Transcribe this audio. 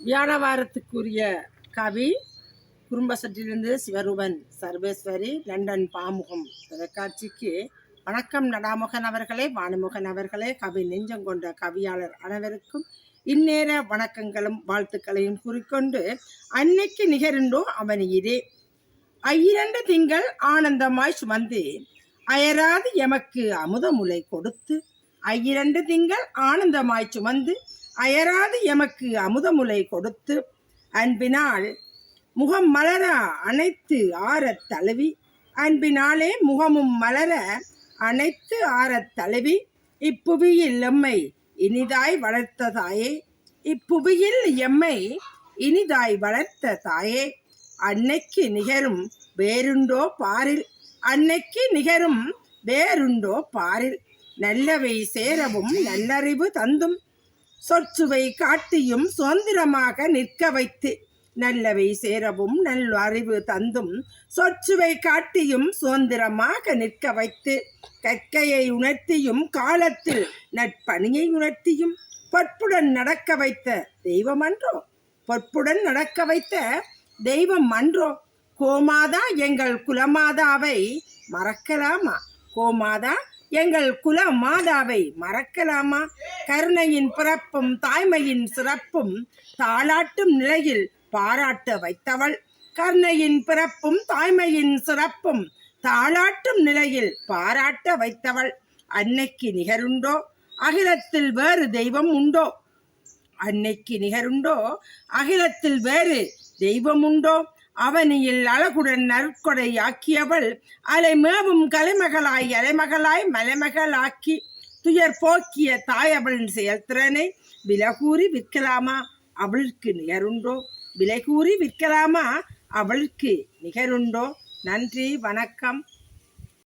வியாழவாரத்துக்குரிய கவி குறும்பசட்டிலிருந்து சிவரூபன் சர்வேஸ்வரி லண்டன் பாமுகம் தொலைக்காட்சிக்கு வணக்கம். நடாமுகன் அவர்களே வானுமுகன் அவர்களே கவி நெஞ்சம் கொண்ட கவியாளர் அனைவருக்கும் இந்நேர வணக்கங்களும் வாழ்த்துக்களையும் கூறிக்கொண்டு அன்னைக்கு நிகருண்டோ அவனியிரே ஐயிரண்டு திங்கள் ஆனந்தமாய் சுமந்து அயராது எமக்கு அமுதமுலை கொடுத்து ஐயிரண்டு திங்கள் ஆனந்தமாய் சுமந்து அயராது எமக்கு அமுதமுலை கொடுத்து அன்பினால் முகம் மலர அனைத்து ஆறத் தழுவி அன்பினாலே முகமும் மலர அனைத்து ஆறத் தழுவி இப்புவியில் எம்மை இனிதாய் வளர்த்த தாயே இப்புவியில் எம்மை இனிதாய் வளர்த்த தாயே அன்னைக்கு நிகரும் வேறுண்டோ பாரில் அன்னைக்கு நிகரும் வேறுண்டோ பாரில் நல்லவை சேரவும் நல்லறிவு தந்தும் சொற்சுவை காட்டியும் சுதந்திரமாக நிற்க வைத்து நல்லவை சேரவும் நல் அறிவு தந்தும் சொற்சுவை காட்டியும் சுதந்திரமாக நிற்க வைத்து கற்கையை உணர்த்தியும் காலத்தில் நட்பணியை உணர்த்தியும் பொற்புடன் நடக்க வைத்த தெய்வம் அன்றோ? பொற்புடன் நடக்க வைத்த தெய்வம் அன்றோ? கோமாதா எங்கள் குலமாதாவை மறக்கலாமா? கோமாதா எங்கள் குல மாதாவை மறக்கலாமா? கருணையின் பிறப்பும் தாய்மையின் சிறப்பும் தாளாட்டும் நிலையில் பாராட்ட வைத்தவள். கருணையின் பிறப்பும் தாய்மையின் சிறப்பும் தாளாட்டும் நிலையில் பாராட்ட வைத்தவள். அன்னைக்கு நிகருண்டோ? அகிலத்தில் வேறு தெய்வம் உண்டோ? அன்னைக்கு நிகருண்டோ? அகிலத்தில் வேறு தெய்வம் உண்டோ? அவனியில் அழகுடன் நற்கொடையாக்கியவள். அலை மேவும் கலைமகளாய் அலைமகளாய் மலைமகளாக்கி துயர் போக்கிய தாயவளின் செயல்திறனை விலகூறி விற்கலாமா அவளுக்கு நிகருண்டோ? விலை கூறி விற்கலாமா அவளுக்கு நிகருண்டோ? நன்றி வணக்கம்.